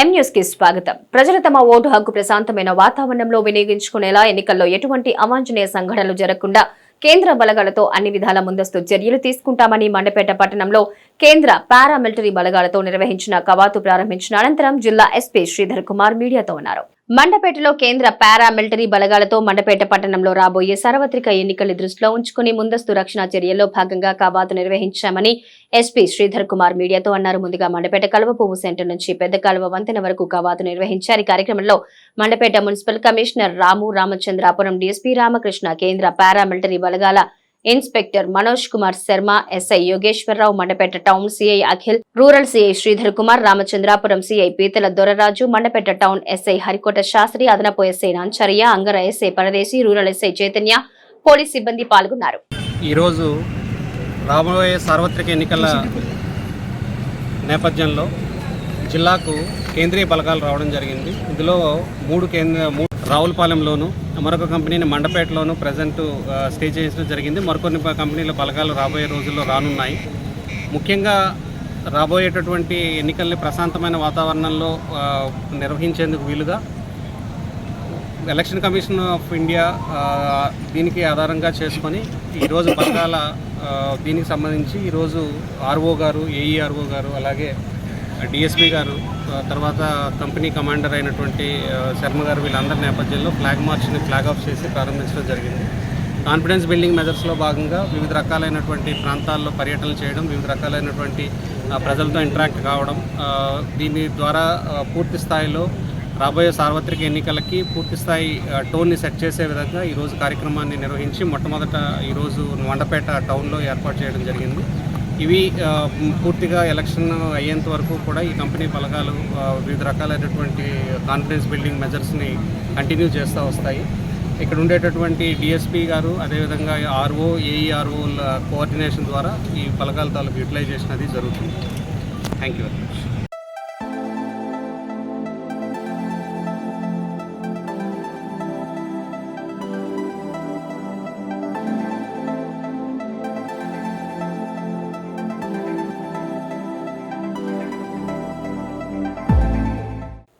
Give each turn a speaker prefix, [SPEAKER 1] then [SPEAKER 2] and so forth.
[SPEAKER 1] ఎం న్యూస్కి స్వాగతం. ప్రజలు తమ ఓటు హక్కు ప్రశాంతమైన వాతావరణంలో వినియోగించుకునేలా ఎన్నికల్లో ఎటువంటి అవాంఛనీయ సంఘటనలు జరగకుండా కేంద్ర బలగాలతో అన్ని విధాల ముందస్తు చర్యలు తీసుకుంటామని మండపేట పట్టణంలో కేంద్ర పారామిలిటరీ బలగాలతో నిర్వహించిన కవాతు ప్రారంభించిన అనంతరం జిల్లా ఎస్పీ శ్రీధర్ కుమార్ మీడియాతో అన్నారు. మండపేటలో కేంద్ర పారామిలిటరీ బలగాలతో మండపేట పట్టణంలో రాబోయే సార్వత్రిక ఎన్నికల దృష్టిలో ఉంచుకుని ముందస్తు రక్షణ చర్యల్లో భాగంగా కవాతు నిర్వహించామని ఎస్పీ శ్రీధర్ కుమార్ మీడియాతో అన్నారు. ముందుగా మండపేట కలువ పువ్వు సెంటర్ నుంచి పెద్ద కలువ వంతెన వరకు కవాతు నిర్వహించారు. ఈ కార్యక్రమంలో Mandapeta municipal commissioner Ramu Ramachandrapuram DSP Ramakrishna కేంద్ర పారామిలిటరీ బలగాల inspector Manoj Kumar Sharma SI Yogeswararao Mandapeta town CI Akhil rural CI Sridhar Kumar Ramachandrapuram CI Peethala Doraraju Mandapeta town SI Harikota Sastry అదనపు SI Nancharaiah Angara SI Paradesi rural SI Chaitanya police సిబ్బంది పాల్గొన్నారు.
[SPEAKER 2] ఈరోజు రాబోయే సార్వత్రిక ఎన్నికల నేపథ్యంలో జిల్లాకు కేంద్రీయ బలగాలు రావడం జరిగింది. ఇందులో మూడు కేంద్ర మూడు రావులపాలెంలోను మరొక కంపెనీని మండపేటలోను ప్రజెంట్ స్టే చేయడం జరిగింది. మరికొన్ని కంపెనీల బలగాలు రాబోయే రోజుల్లో రానున్నాయి. ముఖ్యంగా రాబోయేటటువంటి ఎన్నికల్ని ప్రశాంతమైన వాతావరణంలో నిర్వహించేందుకు వీలుగా ఎలక్షన్ కమిషన్ ఆఫ్ ఇండియా దీనికి ఆధారంగా చేసుకొని ఈరోజు బలగాల దీనికి సంబంధించి ఈరోజు ఆర్ఓ గారు ఏఈఆర్ఓ గారు అలాగే డిఎస్పీ గారు తర్వాత కంపెనీ కమాండర్ అయినటువంటి శర్మ గారు వీళ్ళందరి నేపథ్యంలో ఫ్లాగ్ మార్చ్ని ఫ్లాగ్ ఆఫ్ చేసి ప్రారంభించడం జరిగింది. కాన్ఫిడెన్స్ బిల్డింగ్ మెజర్స్లో భాగంగా వివిధ రకాలైనటువంటి ప్రాంతాల్లో పర్యటనలు చేయడం వివిధ రకాలైనటువంటి ప్రజలతో ఇంటరాక్ట్ కావడం దీని ద్వారా పూర్తి స్థాయిలో రాబోయే సార్వత్రిక ఎన్నికలకి పూర్తిస్థాయి టోన్ని సెట్ చేసే విధంగా ఈరోజు కార్యక్రమాన్ని నిర్వహించి మొట్టమొదట ఈరోజు వండపేట టౌన్లో ఏర్పాటు చేయడం జరిగింది. ఇవి పూర్తిగా ఎలక్షన్ అయ్యేంత వరకు కూడా ఈ కంపెనీ బలగాలు వివిధ రకాలైనటువంటి కాన్ఫిడెన్స్ బిల్డింగ్ మెజర్స్ని కంటిన్యూ చేస్తూ వస్తాయి. ఇక్కడ ఉండేటటువంటి డిఎస్పీ గారు అదేవిధంగా ఆర్ఓ ఏఈఆర్ఓల కోఆర్డినేషన్ ద్వారా ఈ బలగాల తాలూకు యూటిలైజేషన్ అది జరుగుతుంది. Thank you very much